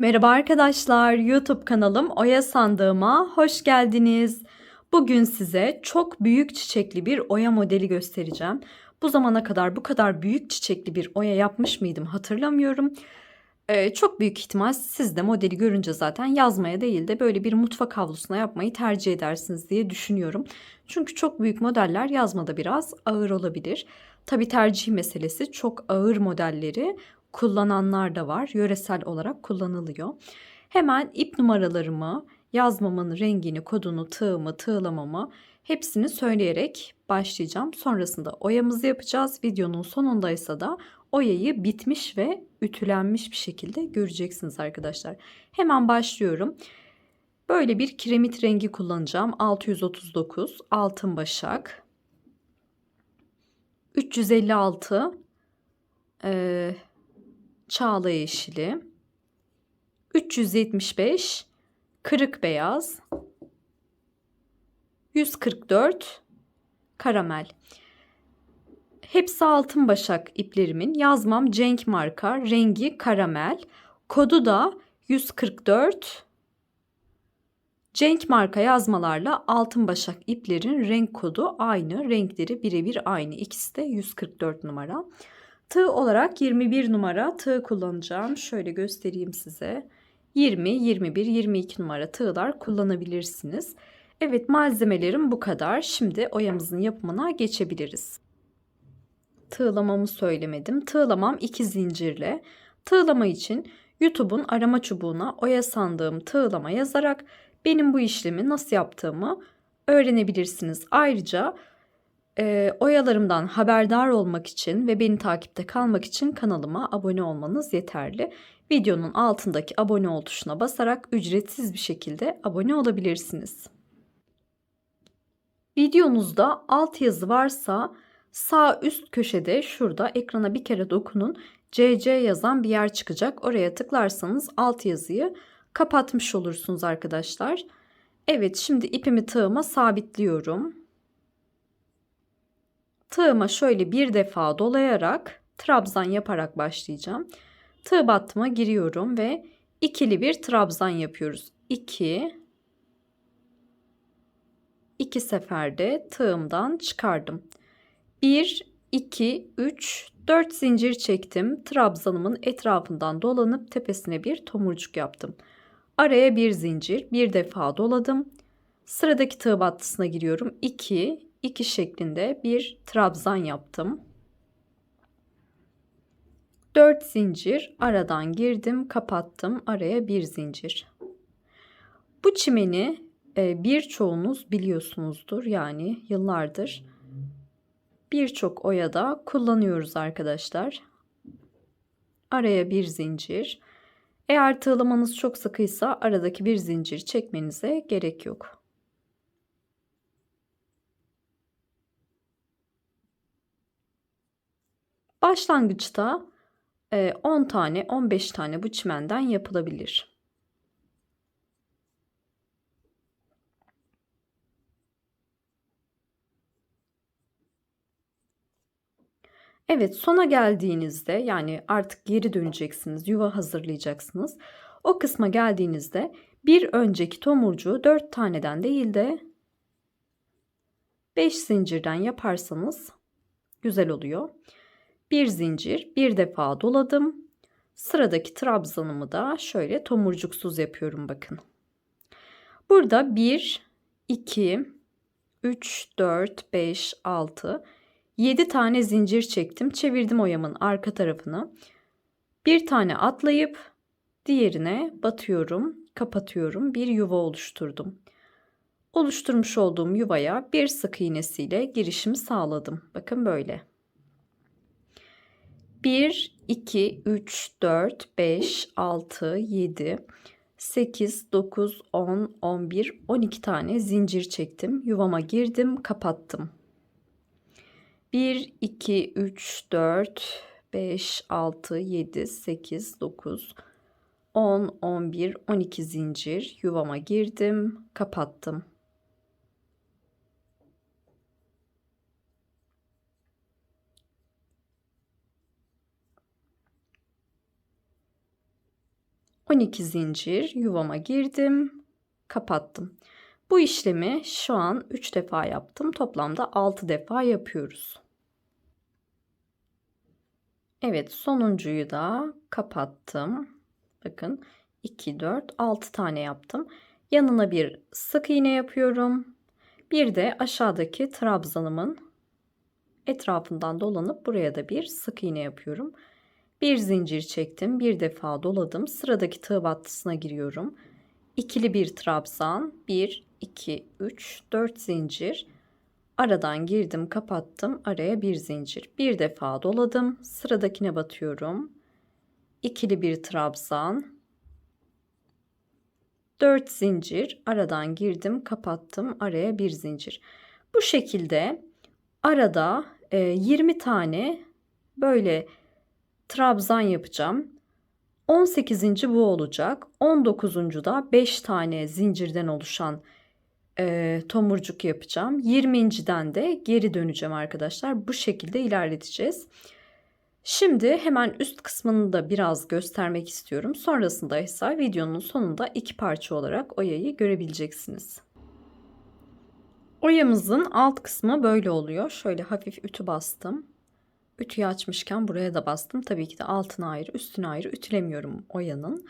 Merhaba arkadaşlar, YouTube kanalım Oya Sandığıma hoş geldiniz. Bugün size çok büyük çiçekli bir oya modeli göstereceğim. Bu zamana kadar bu kadar büyük çiçekli bir oya yapmış mıydım hatırlamıyorum. Ee, çok büyük ihtimal siz de modeli görünce zaten yazmaya değil de böyle bir mutfak havlusuna yapmayı tercih edersiniz diye düşünüyorum. Çünkü çok büyük modeller yazmada biraz ağır olabilir. Tabi tercih meselesi çok ağır modelleri kullananlar da var. Yöresel olarak kullanılıyor. Hemen ip numaralarımı, yazmamın rengini, kodunu, tığımı, tığlamamı hepsini söyleyerek başlayacağım. Sonrasında oyamızı yapacağız. Videonun sonundaysa da oyayı bitmiş ve ütülenmiş bir şekilde göreceksiniz arkadaşlar. Hemen başlıyorum. Böyle bir kiremit rengi kullanacağım. 639 altın başak. 356 e, çağla yeşili. 375 kırık beyaz. 144 karamel. Hepsi altın başak iplerimin. Yazmam Cenk marka. Rengi karamel. Kodu da 144. Cenk marka yazmalarla altın başak iplerin renk kodu aynı. Renkleri birebir aynı. İkisi de 144 numara. Tığ olarak 21 numara tığ kullanacağım. Şöyle göstereyim size. 20, 21, 22 numara tığlar kullanabilirsiniz. Evet malzemelerim bu kadar. Şimdi oyamızın yapımına geçebiliriz. Tığlamamı söylemedim. Tığlamam 2 zincirle. Tığlama için YouTube'un arama çubuğuna oya sandığım tığlama yazarak benim bu işlemi nasıl yaptığımı öğrenebilirsiniz. Ayrıca e, oyalarımdan haberdar olmak için ve beni takipte kalmak için kanalıma abone olmanız yeterli. Videonun altındaki abone ol tuşuna basarak ücretsiz bir şekilde abone olabilirsiniz. Videonuzda alt yazı varsa sağ üst köşede şurada ekrana bir kere dokunun. CC yazan bir yer çıkacak. Oraya tıklarsanız alt yazıyı kapatmış olursunuz arkadaşlar. Evet şimdi ipimi tığıma sabitliyorum. Tığıma şöyle bir defa dolayarak trabzan yaparak başlayacağım. Tığ battıma giriyorum ve ikili bir trabzan yapıyoruz. 2 2 seferde tığımdan çıkardım. 1 2 3 4 zincir çektim. Trabzanımın etrafından dolanıp tepesine bir tomurcuk yaptım. Araya bir zincir, bir defa doladım. Sıradaki tığ battısına giriyorum. 2 2 şeklinde bir trabzan yaptım. 4 zincir aradan girdim, kapattım. Araya bir zincir. Bu çimeni e, birçoğunuz biliyorsunuzdur. Yani yıllardır birçok oyada kullanıyoruz arkadaşlar. Araya bir zincir. Eğer tığlamanız çok sıkıysa aradaki bir zincir çekmenize gerek yok. Başlangıçta 10 tane 15 tane bu çimenden yapılabilir. Evet sona geldiğinizde yani artık geri döneceksiniz yuva hazırlayacaksınız. O kısma geldiğinizde bir önceki tomurcuğu 4 taneden değil de 5 zincirden yaparsanız güzel oluyor bir zincir bir defa doladım. Sıradaki trabzanımı da şöyle tomurcuksuz yapıyorum bakın. Burada 1, 2, 3, 4, 5, 6, 7 tane zincir çektim. Çevirdim oyamın arka tarafını. Bir tane atlayıp diğerine batıyorum, kapatıyorum. Bir yuva oluşturdum. Oluşturmuş olduğum yuvaya bir sık iğnesiyle girişimi sağladım. Bakın böyle. 1, 2, 3, 4, 5, 6, 7, 8, 9, 10, 11, 12 tane zincir çektim. Yuvama girdim, kapattım. 1, 2, 3, 4, 5, 6, 7, 8, 9, 10, 11, 12 zincir. Yuvama girdim, kapattım. 12 zincir yuvama girdim, kapattım. Bu işlemi şu an 3 defa yaptım. Toplamda 6 defa yapıyoruz. Evet, sonuncuyu da kapattım. Bakın 2 4 6 tane yaptım. Yanına bir sık iğne yapıyorum. Bir de aşağıdaki trabzanımın etrafından dolanıp buraya da bir sık iğne yapıyorum. Bir zincir çektim, bir defa doladım. Sıradaki tığ battısına giriyorum. İkili bir trabzan, 1 2 3 4 zincir. Aradan girdim, kapattım. Araya bir zincir. Bir defa doladım. Sıradakine batıyorum. İkili bir trabzan. 4 zincir. Aradan girdim, kapattım. Araya bir zincir. Bu şekilde arada e, 20 tane böyle trabzan yapacağım. 18. bu olacak. 19. da 5 tane zincirden oluşan e, tomurcuk yapacağım. 20.den de geri döneceğim arkadaşlar. Bu şekilde ilerleteceğiz. Şimdi hemen üst kısmını da biraz göstermek istiyorum. Sonrasında ise videonun sonunda iki parça olarak oyayı görebileceksiniz. Oyamızın alt kısmı böyle oluyor. Şöyle hafif ütü bastım. Ütüyü açmışken buraya da bastım. Tabii ki de altına ayrı, üstüne ayrı ütülemiyorum oyanın.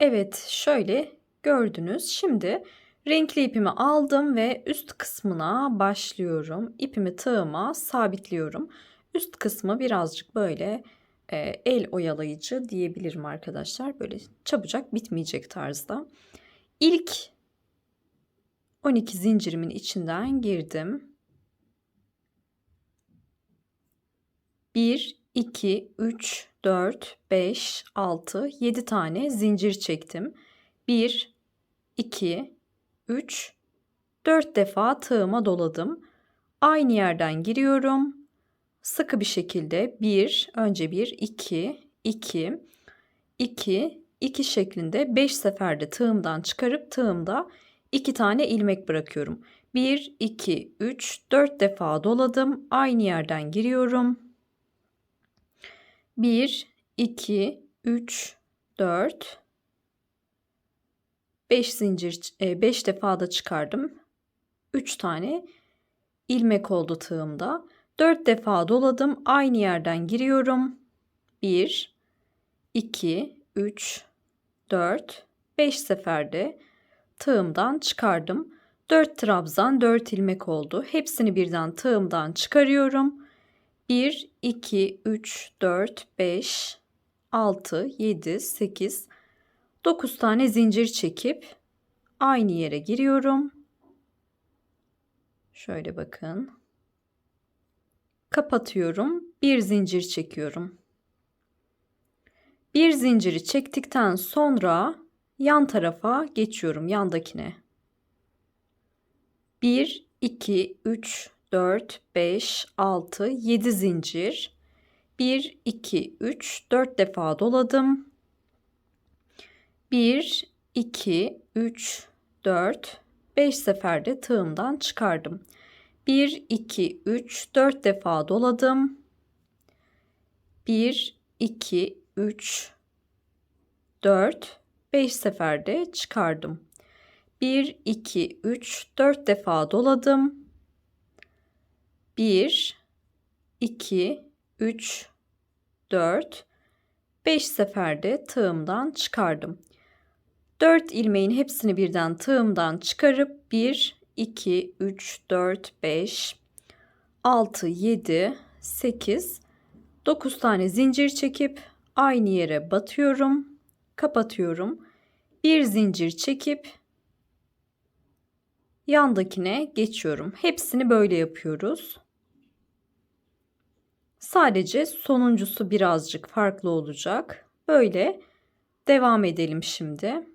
Evet, şöyle gördünüz. Şimdi renkli ipimi aldım ve üst kısmına başlıyorum. İpimi tığıma sabitliyorum. Üst kısmı birazcık böyle e, el oyalayıcı diyebilirim arkadaşlar. Böyle çabucak bitmeyecek tarzda. İlk 12 zincirimin içinden girdim. 1, 2, 3, 4, 5, 6, 7 tane zincir çektim. 1, 2, 3, 4 defa tığıma doladım. Aynı yerden giriyorum. Sıkı bir şekilde 1, önce 1, 2, 2, 2, 2 şeklinde 5 seferde tığımdan çıkarıp tığımda 2 tane ilmek bırakıyorum. 1, 2, 3, 4 defa doladım. Aynı yerden giriyorum. 1, 2, 3, 4, 5 zincir, 5 e, defa da çıkardım. 3 tane ilmek oldu tığımda. 4 defa doladım. Aynı yerden giriyorum. 1, 2, 3, 4, 5 seferde tığımdan çıkardım. 4 trabzan 4 ilmek oldu. Hepsini birden tığımdan çıkarıyorum. 1, 2, 3, 4, 5, 6, 7, 8, 9 tane zincir çekip aynı yere giriyorum. Şöyle bakın. Kapatıyorum. Bir zincir çekiyorum. Bir zinciri çektikten sonra yan tarafa geçiyorum yandakine. 1 2 3 4, 5, 6, 7 zincir. 1, 2, 3, 4 defa doladım. 1, 2, 3, 4, 5 seferde tığımdan çıkardım. 1, 2, 3, 4 defa doladım. 1, 2, 3, 4, 5 seferde çıkardım. 1, 2, 3, 4 defa doladım. 1, 2, 3, 4, 5 seferde tığımdan çıkardım. 4 ilmeğin hepsini birden tığımdan çıkarıp 1, 2, 3, 4, 5, 6, 7, 8, 9 tane zincir çekip aynı yere batıyorum. Kapatıyorum. Bir zincir çekip yandakine geçiyorum. Hepsini böyle yapıyoruz. Sadece sonuncusu birazcık farklı olacak. Böyle devam edelim şimdi.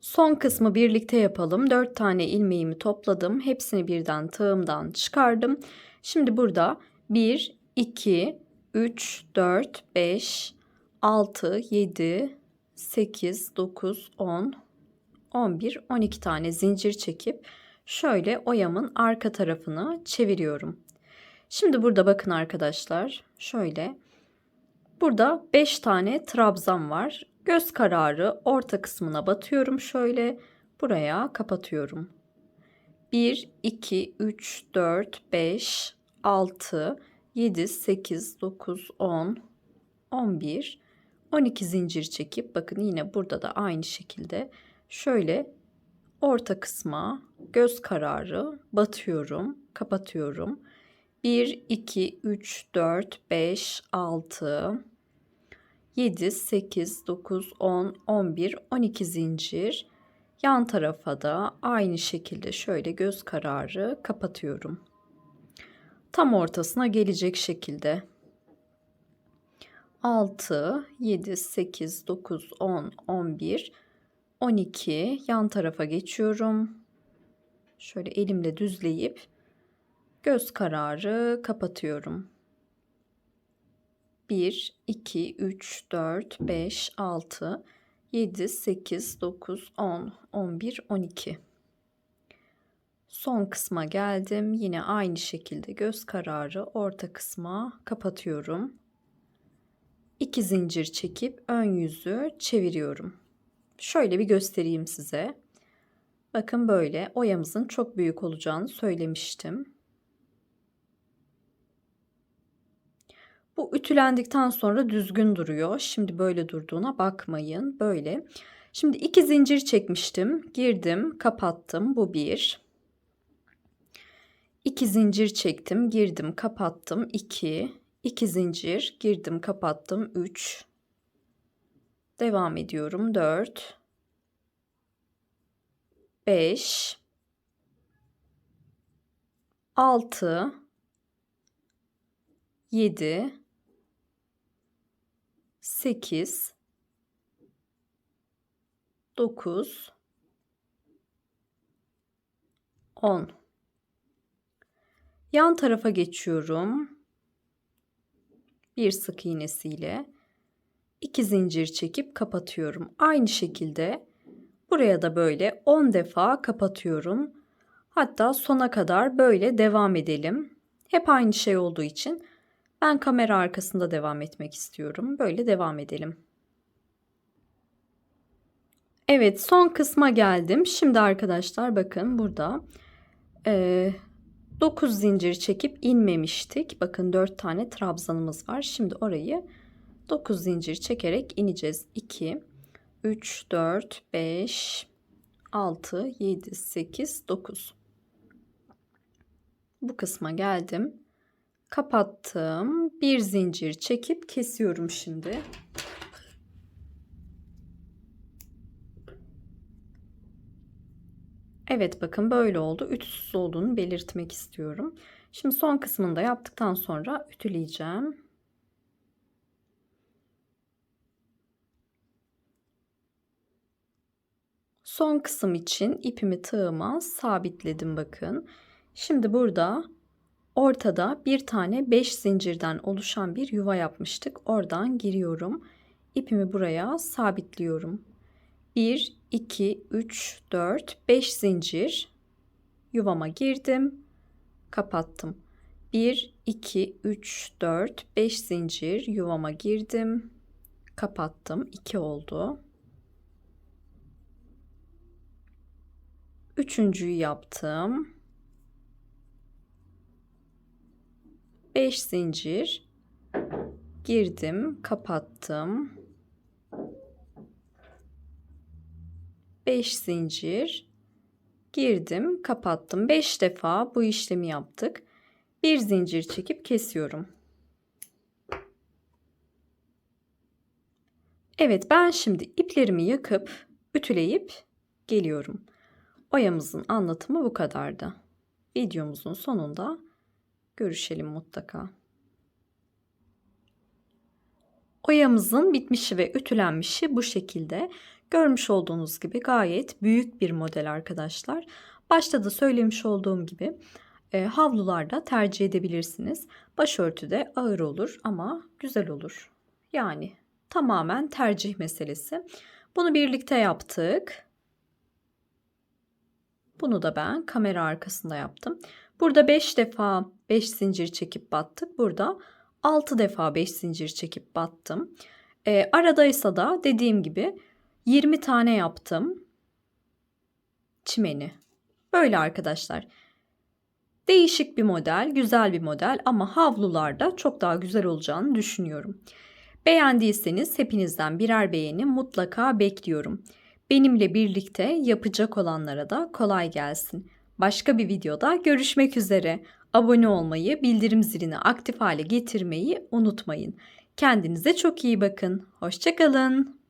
Son kısmı birlikte yapalım. 4 tane ilmeğimi topladım. Hepsini birden tığımdan çıkardım. Şimdi burada 1, 2, 3, 4, 5, 6, 7, 8, 9, 10, 11, 12 tane zincir çekip şöyle oyamın arka tarafını çeviriyorum. Şimdi burada bakın arkadaşlar şöyle Burada 5 tane trabzan var. Göz kararı orta kısmına batıyorum şöyle. Buraya kapatıyorum. 1, 2, 3, 4, 5, 6, 7, 8, 9, 10, 11, 12 zincir çekip bakın yine burada da aynı şekilde şöyle orta kısma göz kararı batıyorum, kapatıyorum. 1, 2, 3, 4, 5, 6, 7, 8, 9, 10, 11, 12 zincir. Yan tarafa da aynı şekilde şöyle göz kararı kapatıyorum. Tam ortasına gelecek şekilde 6, 7, 8, 9, 10, 11, 12 yan tarafa geçiyorum. Şöyle elimle düzleyip göz kararı kapatıyorum. 1, 2, 3, 4, 5, 6, 7, 8, 9, 10, 11, 12. Son kısma geldim. Yine aynı şekilde göz kararı orta kısma kapatıyorum. 2 zincir çekip ön yüzü çeviriyorum. Şöyle bir göstereyim size. Bakın böyle oyamızın çok büyük olacağını söylemiştim. Bu ütülendikten sonra düzgün duruyor. Şimdi böyle durduğuna bakmayın. Böyle. Şimdi iki zincir çekmiştim. Girdim, kapattım. Bu bir. İki zincir çektim, girdim, kapattım. 2. 2 zincir, girdim, kapattım. 3. Devam ediyorum. 4. 5. 6. 7. 8. 9. 10. Yan tarafa geçiyorum. Bir sık iğnesiyle iki zincir çekip kapatıyorum. Aynı şekilde buraya da böyle 10 defa kapatıyorum. Hatta sona kadar böyle devam edelim. Hep aynı şey olduğu için ben kamera arkasında devam etmek istiyorum. Böyle devam edelim. Evet son kısma geldim. Şimdi arkadaşlar bakın burada e, 9 zincir çekip inmemiştik. Bakın 4 tane trabzanımız var. Şimdi orayı 9 zincir çekerek ineceğiz. 2, 3, 4, 5, 6, 7, 8, 9. Bu kısma geldim. Kapattım. Bir zincir çekip kesiyorum şimdi. Evet bakın böyle oldu. Ütüsüz olduğunu belirtmek istiyorum. Şimdi son kısmını da yaptıktan sonra ütüleyeceğim. Son kısım için ipimi tığıma sabitledim bakın. Şimdi burada ortada bir tane 5 zincirden oluşan bir yuva yapmıştık. Oradan giriyorum. İpimi buraya sabitliyorum. 1, 2, 3, 4, 5 zincir yuvama girdim. Kapattım. 1, 2, 3, 4, 5 zincir yuvama girdim. Kapattım. 2 oldu. Üçüncüyü yaptım. 5 zincir girdim, kapattım. 5 zincir girdim, kapattım. 5 defa bu işlemi yaptık. Bir zincir çekip kesiyorum. Evet ben şimdi iplerimi yakıp ütüleyip geliyorum. Oyamızın anlatımı bu kadardı. Videomuzun sonunda görüşelim mutlaka. Oyamızın bitmişi ve ütülenmişi bu şekilde. Görmüş olduğunuz gibi gayet büyük bir model arkadaşlar. Başta da söylemiş olduğum gibi e, havlularda tercih edebilirsiniz. Başörtü de ağır olur ama güzel olur. Yani tamamen tercih meselesi. Bunu birlikte yaptık. Bunu da ben kamera arkasında yaptım. Burada 5 defa 5 zincir çekip battık. Burada 6 defa 5 zincir çekip battım. Ee, aradaysa da dediğim gibi 20 tane yaptım. Çimeni. Böyle arkadaşlar. Değişik bir model, güzel bir model ama havlularda çok daha güzel olacağını düşünüyorum. Beğendiyseniz hepinizden birer beğeni mutlaka bekliyorum. Benimle birlikte yapacak olanlara da kolay gelsin. Başka bir videoda görüşmek üzere. Abone olmayı, bildirim zilini aktif hale getirmeyi unutmayın. Kendinize çok iyi bakın. Hoşçakalın.